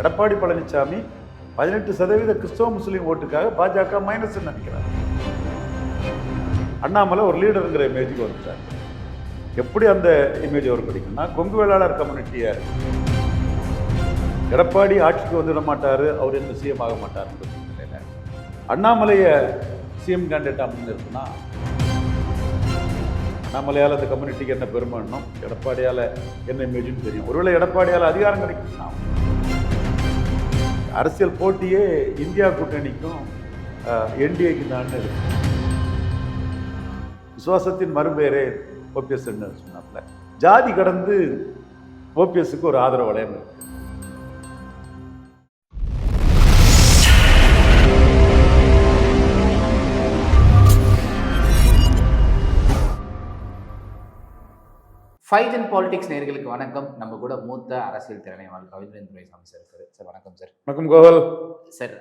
எடப்பாடி பழனிசாமி பதினெட்டு சதவீத கிறிஸ்தவ முஸ்லீம் ஓட்டுக்காக பாஜக மைனஸ் நினைக்கிறார். அண்ணாமலை ஒரு லீடருங்கிற இமேஜுக்கு வந்துட்டார். எப்படி அந்த இமேஜ் அவர் கிடைக்கும்னா கொங்கு வேளாளர் கம்யூனிட்டியை எடப்பாடி ஆட்சிக்கு வந்துவிட மாட்டார் அவர் என்ன சிஎம் ஆக மாட்டார் அண்ணாமலையை சிஎம் கேண்டிடேட்டாக முன்னிறுத்தினா அண்ணாமலையால் அந்த கம்யூனிட்டிக்கு என்ன பெருமைன்னும் எடப்பாடியால் என்ன இமேஜுன்னு தெரியும். ஒருவேளை எடப்பாடியால் அதிகாரம் கிடைக்கும்னா அரசியல் போட்டியே இந்தியா கூட்டணிக்கும் என்டிஏக்கு தான் இருக்கு விசுவாசத்தின் மறுபேரே ஓபிஎஸ் சொன்னாப்ல. ஜாதி கடந்து ஓபிஎஸ்க்கு ஒரு ஆதரவு வளையம் இருக்கு. ஃபைவ் ஜென் பாலிடிக்ஸ் நேர்களுக்கு வணக்கம். நம்ம கூட மூத்த அரசியல் திறனைவாளர் ரவீந்திரன் துரைசாமி சார் இருக்காரு. சார் வணக்கம் சார் வணக்கம் கோவல் சார்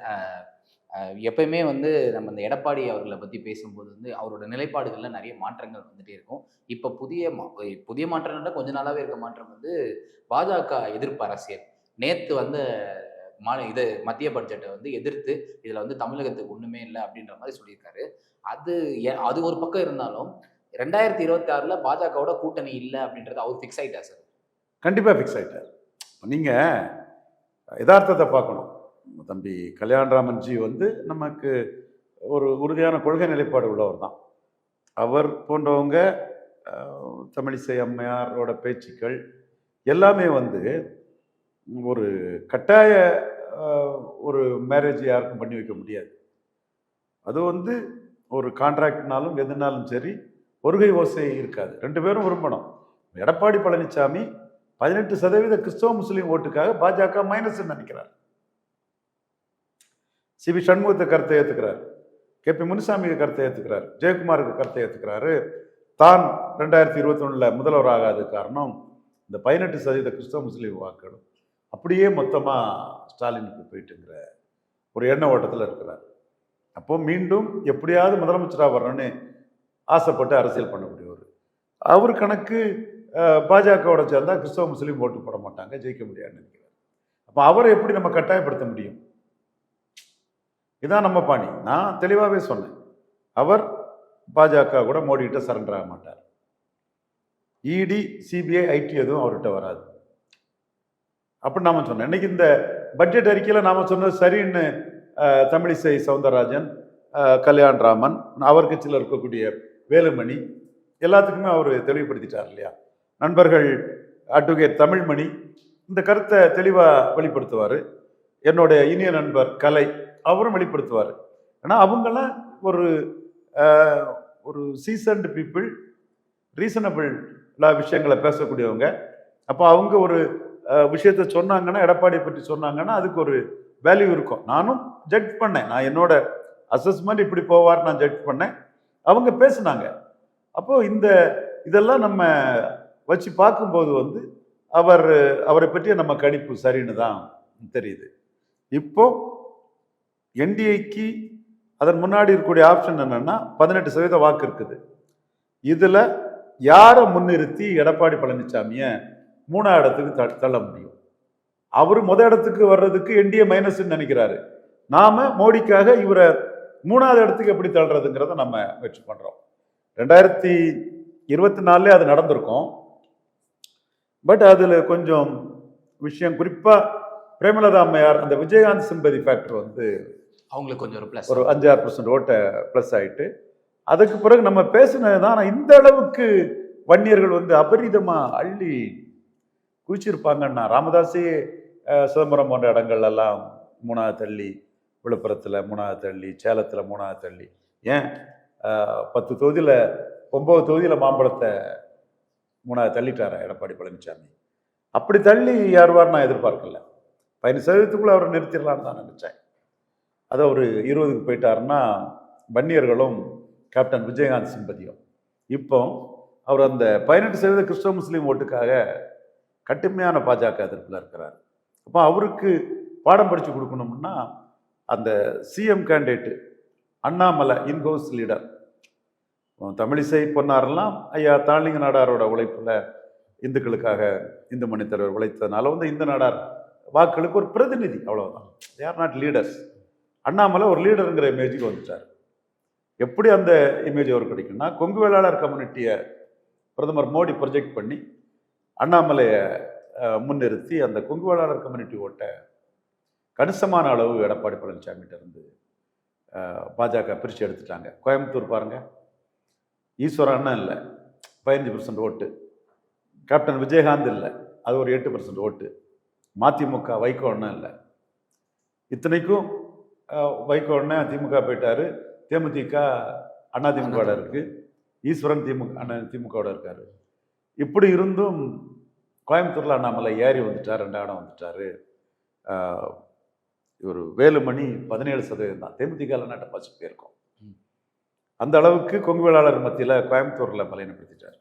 எப்பயுமே வந்து நம்ம இந்த எடப்பாடி அவர்களை பற்றி பேசும்போது வந்து அவரோட நிலைப்பாடுகளில் நிறைய மாற்றங்கள் வந்துட்டே இருக்கும். இப்போ புதிய புதிய மாற்றம்னா கொஞ்ச நாளாகவே இருக்க மாற்றம் வந்து பாஜக எதிர்ப்பு அரசியல். நேற்று வந்து மா இது மத்திய பட்ஜெட்டை வந்து எதிர்த்து இதில் வந்து தமிழகத்துக்கு ஒன்றுமே இல்லை அப்படின்ற மாதிரி சொல்லியிருக்காரு. அது அது ஒரு பக்கம் இருந்தாலும் ரெண்டாயிரத்தி இருபத்தி ஆறில் பாஜகவோட கூட்டணி இல்லை அப்படின்றது அவர் ஃபிக்ஸ் ஆகிட்டார் சார். கண்டிப்பாக ஃபிக்ஸ் ஆகிட்டார் நீங்கள் யதார்த்தத்தை பார்க்கணும். தம்பி கல்யாணராமன்ஜி வந்து நமக்கு ஒரு உறுதியான கொள்கை நிலைப்பாடு உள்ளவர் தான். அவர் போன்றவங்க தமிழிசை அம்மையாரோட பேச்சுக்கள் எல்லாமே வந்து ஒரு கட்டாய ஒரு மேரேஜ் யாருக்கும் பண்ணி வைக்க முடியாது. அது வந்து ஒரு கான்ட்ராக்ட்னாலும் எதுனாலும் சரி ஒருகை ஓசை இருக்காது. ரெண்டு பேரும் விரும்பணும். எடப்பாடி பழனிசாமி பதினெட்டு சதவீத கிறிஸ்தவ முஸ்லீம் ஓட்டுக்காக பாஜக மைனஸ் நினைக்கிறார். சிபி சண்முகத்தை கருத்தை ஏற்றுக்கிறார் கே பி முனுசாமிக்கு கருத்தை ஏற்றுக்கிறார் ஜெயக்குமாருக்கு கருத்தை ஏற்றுக்கிறாரு தான் ரெண்டாயிரத்தி இருபத்தி ஒன்றில் முதல்வர் ஆகாத காரணம் இந்த பதினெட்டு சதவீத கிறிஸ்தவ முஸ்லீம் வாக்குகளும். அப்படியே மொத்தமாக ஸ்டாலினுக்கு போயிட்டுங்கிற ஒரு எண்ண ஓட்டத்தில் இருக்கிறார். அப்போ மீண்டும் எப்படியாவது முதலமைச்சராக வரணும்னு ஆசைப்பட்டு அரசியல் பண்ணக்கூடியவர். அவர் கணக்கு பாஜகவோட சேர்ந்தா கிறிஸ்தவ முஸ்லீம் ஓட்டு போட மாட்டாங்க ஜெயிக்க முடியாதுன்னு நினைக்கிறார். அப்போ அவரை எப்படி நம்ம கட்டாயப்படுத்த முடியும்? இதான் நம்ம பாணி. நான் தெளிவாகவே சொன்னேன். அவர் பாஜக கூட மோடிக்கிட்ட சரண்டர் ஆக மாட்டார். இடி சிபிஐ ஐடி எதுவும் அவர்கிட்ட வராது. அப்படி நாம் சொன்னோம் இன்னைக்கு இந்த பட்ஜெட் அறிக்கையில் நாம் சொன்னது சரின்னு தமிழிசை சவுந்தரராஜன் கல்யாண் ராமன் அவருக்கு சில இருக்கக்கூடிய வேலுமணி எல்லாத்துக்குமே அவர் தெளிவுபடுத்திட்டார் இல்லையா? நண்பர்கள் அட்வொகேட் தமிழ்மணி இந்த கருத்தை தெளிவாக வெளிப்படுத்துவார். என்னுடைய இனிய நண்பர் கலை அவரும் வெளிப்படுத்துவார். ஏன்னா அவங்களாம் ஒரு ஒரு சீசன்டு பீப்புள் ரீசனபிள் விஷயங்களை பேசக்கூடியவங்க. அப்போ அவங்க ஒரு விஷயத்த சொன்னாங்கன்னா எடப்பாடியை பற்றி சொன்னாங்கன்னா அதுக்கு ஒரு வேல்யூ இருக்கும். நானும் ஜட்ஜ் பண்ணேன். நான் என்னோட அசஸ்மெண்ட் இப்படி போவார் நான் ஜட்ஜ் பண்ணேன். அவங்க பேசினாங்க. அப்போ இந்த இதெல்லாம் நம்ம வச்சு பார்க்கும்போது வந்து அவர் அவரை பற்றிய நம்ம கணிப்பு சரின்னு தான் தெரியுது. இப்போ என்டிஏக்கு அதன் முன்னாடி இருக்கக்கூடிய ஆப்ஷன் என்னன்னா பதினெட்டு சதவீத வாக்கு இருக்குது. இதில் யாரை முன்னிறுத்தி எடப்பாடி பழனிசாமியை மூணாவது இடத்துக்கு த- தள்ள முடியும்? அவர் முத இடத்துக்கு வர்றதுக்கு என்டிஏ மைனஸ்ன்னு நினைக்கிறாரு. நாம மோடிக்காக இவரை மூணாவது இடத்துக்கு எப்படி தள்ளுறதுங்கிறத நம்ம முயற்சி பண்றோம். ரெண்டாயிரத்தி இருபத்தி நாலுல அது நடந்திருக்கும். பட் அதில் கொஞ்சம் விஷயம் குறிப்பாக பிரேமலதா அம்மையார் அந்த விஜயகாந்த் சிம்பதி ஃபேக்டர் வந்து அவங்களுக்கு கொஞ்சம் ஒரு ப்ளஸ் ஒரு அஞ்சாறு பர்சன்ட் ஓட்டை ப்ளஸ் ஆயிட்டு. அதுக்கு பிறகு நம்ம பேசினது தான் ஆனா இந்த அளவுக்கு வன்னியர்கள் வந்து அபரிதமாக அள்ளி குவிச்சிருப்பாங்கன்னா ராமதாஸே சிதம்பரம் போன்ற இடங்கள்ல எல்லாம் மூணாவது தள்ளி விழுப்புரத்தில் மூணாவது தள்ளி சேலத்தில் மூணாவது தள்ளி. ஏன்? பத்து தொகுதியில் ஒம்பது தொகுதியில் மாம்பழத்தை மூணாவது தள்ளிட்டாரா எடப்பாடி பழனிசாமி அப்படி தள்ளி யாருவார் நான் எதிர்பார்க்கல. பதினஞ்சு சதவீதத்துக்குள்ளே அவரை நிறுத்திடலான்னு தான் நினச்சேன். அதை ஒரு இருபதுக்கு போயிட்டாருன்னா வன்னியர்களும் கேப்டன் விஜயகாந்த் சிம்பதியும். இப்போ அவர் அந்த பதினெட்டு சதவீத கிறிஸ்தவ முஸ்லீம் ஓட்டுக்காக கடுமையான பாஜக எதிர்ப்பில் இருக்கிறார். அப்போ அவருக்கு பாடம் படித்து கொடுக்கணும்னா அந்த CM candidate Annamalai inhouse leader Tamilisai பொன்னாரெல்லாம் ஐயா தாளிங்க நாடாரோட உழைப்பில் இந்துக்களுக்காக இந்து மணி உழைத்ததுனால வந்து இந்து நாடார் வாக்குகளுக்கு ஒரு பிரதிநிதி அவ்வளோதான் தேர் நாட் லீடர்ஸ் அண்ணாமலை ஒரு லீடருங்கிற இமேஜுக்கு வந்துட்டார். எப்படி அந்த இமேஜ் அவர் கிடைக்கும்னா கொங்கு வேளாளர் கம்யூனிட்டியை பிரதமர் மோடி ப்ரொஜெக்ட் பண்ணி அண்ணாமலையை முன்னிறுத்தி அந்த கொங்கு வேளாளர் கம்யூனிட்டி ஓட்ட கணிசமான அளவு எடப்பாடி பழனிசாமிகிட்ட இருந்து பாஜக பிரித்து எடுத்துட்டாங்க. கோயம்புத்தூர் பாருங்க. ஈஸ்வரன் அண்ணன் இல்லை. பதினஞ்சு பர்சன்ட் ஓட்டு. கேப்டன் விஜயகாந்த் இல்லை. அது ஒரு எட்டு பர்சன்ட் ஓட்டு. மதிமுக வைகோ அண்ணன் இல்லை. இத்தனைக்கும் வைகோ அண்ணன் திமுக போயிட்டாரு. தேமுதிக அதிமுகவோட இருக்கு. ஈஸ்வரன் திமுக அண்ணன் திமுகவோட இருக்காரு. இப்படி இருந்தும் கோயம்புத்தூர்ல அண்ணாமலை ஏறி வந்துட்டார். ரெண்டு இடம் வந்துட்டாரு. இவர் வேலுமணி பதினேழு சதவீதம் தான். தேமுதிக டெபாசிட் போயிருக்கோம் அந்த அளவுக்கு கொங்கு வேளாளர் மத்தியில் கோயம்புத்தூரில் பலையனப்படுத்திட்டார்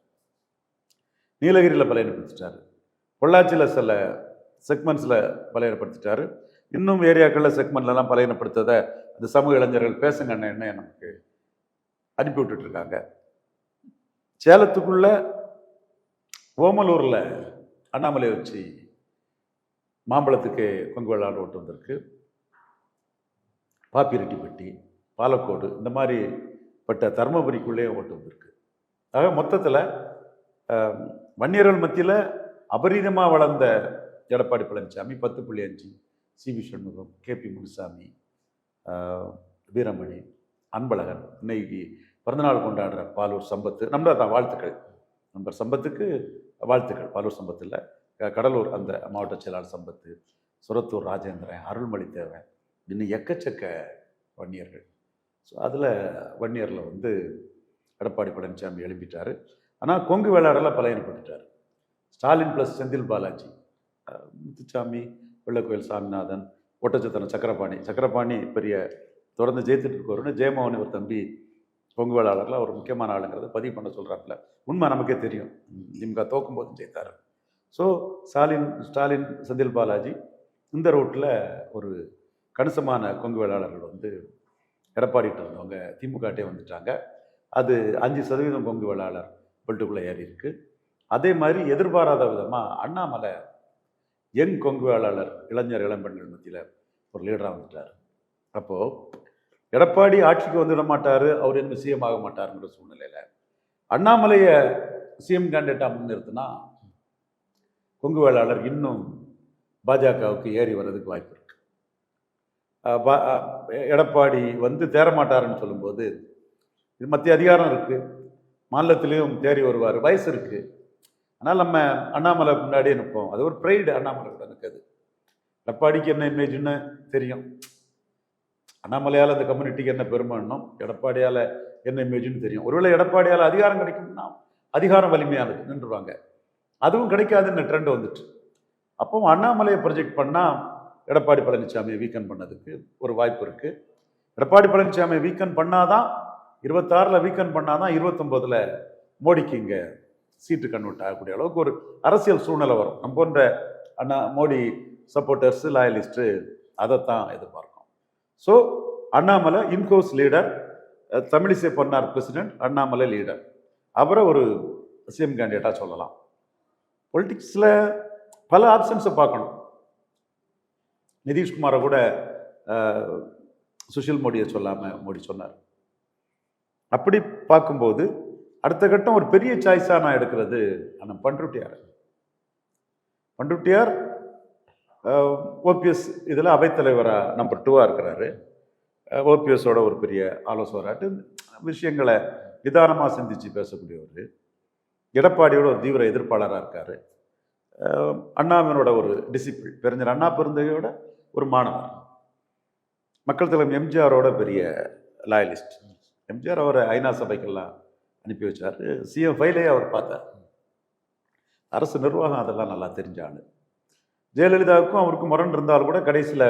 நீலகிரியில் பலையனப்படுத்திட்டார் பொள்ளாச்சியில் சில செக்மெண்ட்ஸில் பலையனப்படுத்திட்டாரு இன்னும் ஏரியாக்களில் செக்மெண்ட்லலாம் பலையனப்படுத்ததை அந்த சமூக இளைஞர்கள் பேசுங்க அண்ணன் நமக்கு அனுப்பி விட்டுட்ருக்காங்க. சேலத்துக்குள்ள ஓமலூரில் அண்ணாமலை வச்சு மாம்பழத்துக்கு கொங்கு வேளாண் ஓட்டு வந்திருக்கு. பாப்பிரெட்டிப்பட்டி பாலக்கோடு இந்த மாதிரி பட்ட தருமபுரிக்குள்ளேயே ஓட்டு வந்திருக்கு ஆக மொத்தத்தில் வன்னியர்கள் மத்தியில் அபரீதமாக வளர்ந்த எடப்பாடி பழனிசாமி பத்து புள்ளி அஞ்சு C V Shanmugam K P Munusamy Veeramani Anbazhagan இன்னைக்கு பிறந்தநாள் கொண்டாடுற பாலூர் சம்பத்து நம்ம தான் வாழ்த்துக்கள். நண்பர் சம்பத்துக்கு வாழ்த்துக்கள். பாலூர் சம்பத்தில் கடலூர் அந்த மாவட்ட செயலாளர் சம்பத்து சுரத்தூர் ராஜேந்திரன் அருள்மொழி தேவன் இன்னும் எக்கச்சக்க வன்னியர்கள். ஸோ அதில் வன்னியரில் வந்து எடப்பாடி பழனிசாமி எழுப்பிட்டார் ஆனால் கொங்கு வேளாடெல்லாம் பலையனப்பட்டுட்டார் ஸ்டாலின் ப்ளஸ் செந்தில் பாலாஜி முத்துச்சாமி வெள்ளக்கோயில் சாமிநாதன் ஒட்டச்சத்திரம் சக்கரபாணி. சக்கரபாணி பெரிய தொடர்ந்து ஜெயித்துட்டு இருக்கவருன்னு ஜெயமோகன் ஒரு தம்பி கொங்கு வேளாளரில் ஒரு முக்கியமான ஆளுங்கிறத பதிவு பண்ண சொல்கிறாப்புல உண்மை நமக்கே தெரியும். திமுக தோக்கும் போது ஜெயித்தார். ஸோ ஸ்டாலின் ஸ்டாலின் செந்தில் பாலாஜி இந்த ரூட்டில் ஒரு கணிசமான கொங்கு வேளாளர்கள் வந்து எடப்பாடிட்டு இருந்தவங்க திமுகட்டே வந்துட்டாங்க. அது அஞ்சு சதவீதம் கொங்கு வேளாளர் பெல்ட்டுக்குள்ளே ஏறி இருக்குது அதே மாதிரி எதிர்பாராத விதமாக அண்ணாமலை எங் கொங்கு வேளாளர் இளைஞர் இளம்பெண்கள் மத்தியில் ஒரு லீடராக வந்துட்டார். அப்போது எடப்பாடி ஆட்சிக்கு வந்துவிட மாட்டார் அவர் என்ன சிஎம் ஆக மாட்டாருங்கிற சூழ்நிலையில் அண்ணாமலையை சிஎம் கேண்டிடேட்டாக முன்னிறுத்தினா கொங்கு வேளாளர் இன்னும் பாஜகவுக்கு ஏறி வர்றதுக்கு வாய்ப்பு இருக்குது எடப்பாடி வந்து தேரமாட்டாருன்னு சொல்லும்போது இது மத்திய அதிகாரம் இருக்குது மாநிலத்திலையும் தேறி வருவார் வயசு இருக்குது ஆனால் நம்ம அண்ணாமலை முன்னாடியே நிற்போம் அது ஒரு ப்ரைடு அண்ணாமலை கூட நிற்குது எடப்பாடிக்கு என்ன இமேஜ்னு தெரியும். அண்ணாமலையால் அந்த கம்யூனிட்டிக்கு என்ன பெருமைன்னும் எடப்பாடியால் என்ன இமேஜ்னு தெரியும். ஒருவேளை எடப்பாடியால் அதிகாரம் கிடைக்கும்னா அதிகாரம் வலிமையானது நின்றுவாங்க. அதுவும் கிடைக்காதுன்னு ட்ரெண்ட் வந்துட்டு. அப்போ அண்ணாமலையை ப்ரொஜெக்ட் பண்ணால் எடப்பாடி பழனிசாமியை வீக்கன் பண்ணதுக்கு ஒரு வாய்ப்பு இருக்குது எடப்பாடி பழனிசாமியை வீக்கன் பண்ணாதான் இருபத்தாறில் வீக்கன் பண்ணாதான் இருபத்தொம்போதில் மோடிக்கு இங்கே சீட்டு கன்வெர்ட் ஆகக்கூடிய அளவுக்கு ஒரு அரசியல் சூழ்நிலை வரும். நம்ம போன்ற அண்ணா மோடி சப்போர்ட்டர்ஸு லாயலிஸ்ட்டு அதைத்தான் எதிர்பார்க்கும் so Annamalai inhouse leader Tamilisai Ponnar president Annamalai leader அவரை ஒரு சிஎம் கேண்டிடேட்டாக சொல்லலாம். பொலிட்டிக்ஸில் பல ஆப்ஷன்ஸை பார்க்கணும். நிதிஷ்குமாரை கூட சுஷில் மோடியை சொல்லாமல் மோடி சொன்னார். அப்படி பார்க்கும்போது அடுத்த கட்டம் ஒரு பெரிய சாய்ஸாக நான் எடுக்கிறது அண்ணன் பண்ருட்டியார் பண்ருட்டியார் ஓபிஎஸ் இதில் அவைத்தலைவராக நம்பர் டூவாக இருக்கிறாரு. ஓபிஎஸோட ஒரு பெரிய ஆலோசகராட்டு விஷயங்களை நிதானமாக சிந்திச்சு பேசக்கூடியவர். எடப்பாடியோட ஒரு தீவிர எதிர்ப்பாளராக இருக்கார். அண்ணாவினோட ஒரு டிசிப்ளின் பெருஞ்சர் அண்ணா பெருந்தகையோட ஒரு மாணவர் மக்கள் தலைவர் எம்ஜிஆரோட பெரிய லாயலிஸ்ட். எம்ஜிஆர் அவரை ஐநா சபைக்கெல்லாம் அனுப்பி வச்சார். சிஎம் ஃபைலே அவர் பார்த்தார். அரசு நிர்வாகம் அதெல்லாம் நல்லா தெரிஞ்ச ஜெயலலிதாவுக்கும் அவருக்கும் முரண் இருந்தாலும் கூட கடைசியில்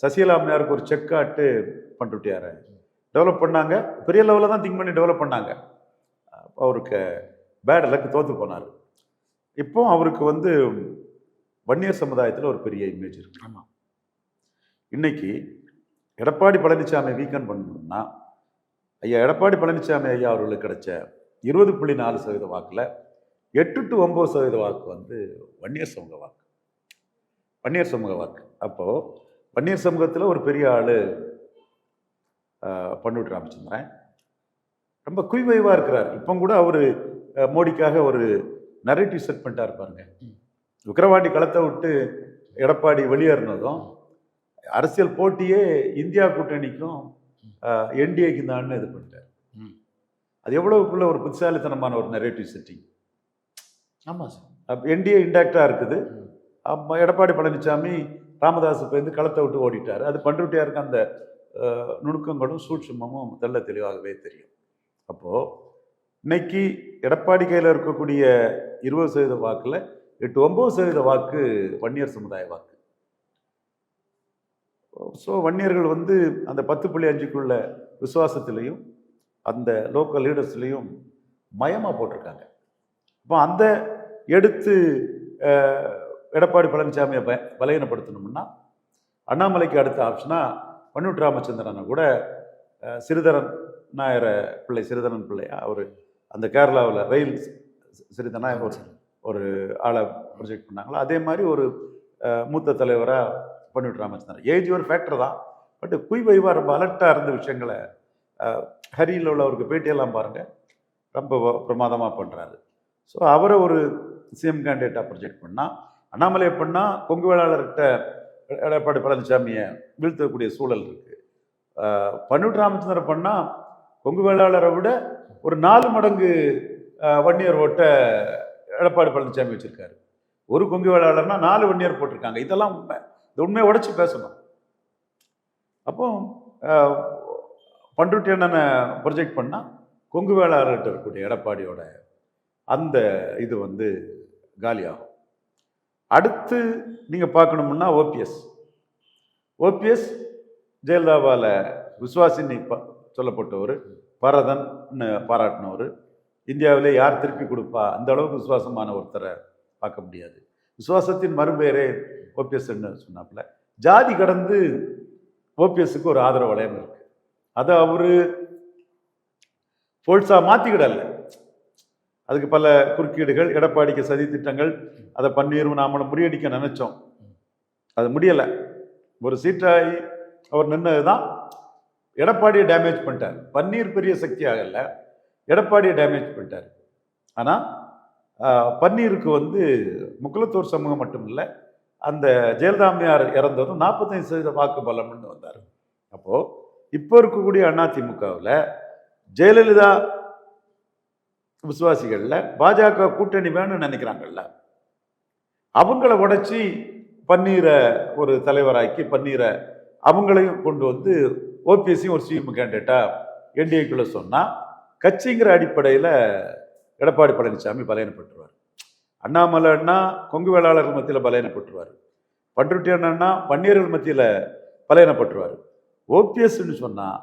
சசிகலா அம்மையாருக்கு ஒரு செக் ஆட்டு பண்ணிவிட்டியாரு டெவலப் பண்ணாங்க. பெரிய லெவலில் தான் திங்க் பண்ணி டெவலப் பண்ணாங்க. அவருக்கு பேட் லக்கு தோற்று போனார். இப்போ அவருக்கு வந்து வன்னியர் சமுதாயத்தில் ஒரு பெரிய இமேஜ் இருக்கு. ஆமாம் இன்னைக்கு எடப்பாடி பழனிசாமி வீக்கன் பண்ணணும்னா ஐயா எடப்பாடி பழனிசாமி ஐயா அவர்களுக்கு கிடைச்ச இருபது புள்ளி நாலு சதவீத வாக்கில் எட்டு டு ஒம்பது சதவீத வாக்கு வந்து வன்னியர் சமூக வாக்கு. வன்னியர் சமூக வாக்கு. அப்போது வன்னியர் சமூகத்தில் ஒரு பெரிய ஆள் பண்ருட்டி ராமச்சந்திரன். ரொம்ப குய்வைவாக இருக்கிறார். இப்போ கூட அவர் மோடிக்காக ஒரு நரேட்டிவ் செட் பண்ணிட்டா இருப்பாருங்க விக்கிரவாண்டி களத்தை விட்டு எடப்பாடி வெளியேறினதும் அரசியல் போட்டியே இந்தியா கூட்டணிக்கும் என்டிஏக்கு தான்னு இது பண்ணிட்டார். அது எவ்வளவுக்குள்ள ஒரு புத்திசாலித்தனமான ஒரு நரேட்டிவ் செட்டிங் ஆமாம் சார். என்டிஏ இன்டாக்டாக இருக்குது. எடப்பாடி பழனிசாமி ராமதாஸ் பேருந்து களத்தை விட்டு ஓடிட்டார். அது பண்ருட்டியாருக்கு அந்த நுணுக்கங்களும் சூட்சுமமும் தெள்ள தெளிவாகவே தெரியும். அப்போது இன்னைக்கு எடப்பாடி கையில் இருக்கக்கூடிய இருபது சதவீத வாக்கில் எட்டு ஒம்பது சதவீத வாக்கு வன்னியர் சமுதாய வாக்கு. ஸோ வன்னியர்கள் வந்து அந்த பத்து புள்ளி அஞ்சுக்குள்ள விசுவாசத்துலேயும் அந்த லோக்கல் லீடர்ஸ்லையும் மயமாக போட்டிருக்காங்க. இப்போ அந்த எடுத்து எடப்பாடி பழனிசாமியை ப பலகீனப்படுத்தணும்னா அண்ணாமலைக்கு அடுத்த ஆப்ஷனாக பன்னூட் ராமச்சந்திரனை கூட சிறிதரன் நாயர பிள்ளை சிறிதரன் பிள்ளையா அவர் அந்த கேரளாவில் ரயில் சி- ஒரு ஒரு ஆளை ப்ரொஜெக்ட் பண்ணாங்களோ? அதே மாதிரி ஒரு மூத்த தலைவராக பன்னூட் ராமச்சந்திரன் ஏஜ் ஒரு ஃபேக்டர் தான். பட் குய் வைவாக ரொம்ப அலர்ட்டாக இருந்த விஷயங்களை ஹரியில் உள்ளவருக்கு பேட்டியெல்லாம் பாருங்கள் ரொம்ப பிரமாதமாக பண்ணுறாரு ஸோ அவரை ஒரு சிஎம் கேண்டிடேட்டாக ப்ரொஜெக்ட் பண்ணால் அண்ணாமலை பண்ணால் கொங்கு வேளாளர்கிட்ட எடப்பாடி பழனிசாமியை வீழ்த்தக்கூடிய சூழல் இருக்குது பன்னூட் ராமச்சந்திரன் பண்ணால் கொங்கு வேளாளரை விட ஒரு நாலு மடங்கு வன்னியர் ஓட்டை எடப்பாடி பழனிசாமி வச்சுருக்காரு. ஒரு கொங்கு வேளாளர்னா நாலு வன்னியர் போட்டிருக்காங்க. இதெல்லாம் உண்மை. இந்த உண்மையை உடச்சி பேசணும். அப்போ பண்ருட்டி அண்ணனை ப்ரொஜெக்ட் பண்ணால் கொங்கு வேளாளர்கிட்ட இருக்கக்கூடிய எடப்பாடியோட அந்த இது வந்து காலியாகும். அடுத்து நீங்கள் பார்க்கணும்னா ஓபிஎஸ். ஓபிஎஸ் ஜெயலலிதாவால் விஸ்வாசினி ப சொல்லப்பட்டவர் பரதன்னு பாராட்டினவர் இந்தியாவிலே யார் திருப்பி கொடுப்பா? அந்த அளவுக்கு விசுவாசமான ஒருத்தரை பார்க்க முடியாது. விசுவாசத்தின் மறுபெயரே ஓபிஎஸ்ன்னு சொன்னாப்புல? ஜாதி கடந்து ஓபிஎஸ்க்கு ஒரு ஆதரவு வளையம் இருக்கு. அதை அவர் ஃபோல்ஸாக மாற்றிக்கிடல அதுக்கு பல குறுக்கீடுகள் எடப்பாடிக்கு சதி திட்டங்கள் அதை பன்னீரும் நாமளும் முறியடிக்க நினைச்சோம். அது முடியலை. ஒரு சீட்டாகி அவர் நின்னது தான் எடப்பாடியை டேமேஜ் பண்ணிட்டார். பன்னீர் பெரிய சக்தி ஆகல எடப்பாடியை டேமேஜ் பண்ணிட்டார். ஆனால் பன்னீருக்கு வந்து முக்குலத்தூர் சமூகம் மட்டும் இல்லை அந்த ஜெயலலிதாமையார் இறந்ததும் நாற்பத்தைந்து சதவீத வாக்கு பலம்னு வந்தார். அப்போது இப்போ இருக்கக்கூடிய அதிமுகவில் ஜெயலலிதா விசுவாசிகளில் பாஜக கூட்டணி வேணும்னு நினைக்கிறாங்கல்ல. அவங்கள உடைச்சி பன்னீரை ஒரு தலைவராக்கி பன்னீரை அவங்களையும் கொண்டு வந்து ஓபிஎஸ்சியும் ஒரு சிஎம் கேண்டிடேட்டாக என்டிஏக்குள்ளே சொன்னால் கட்சிங்கிற அடிப்படையில் எடப்பாடி பழனிசாமி பலையனப்பட்டுருவார் அண்ணாமலை அண்ணா கொங்கு வேளாளர்கள் மத்தியில் பலையனப்பட்டுருவார் பண்ருட்டி அண்ணன்னா வன்னியர்கள் மத்தியில் பலையனப்பட்டுருவார் ஓபிஎஸ்ன்னு சொன்னால்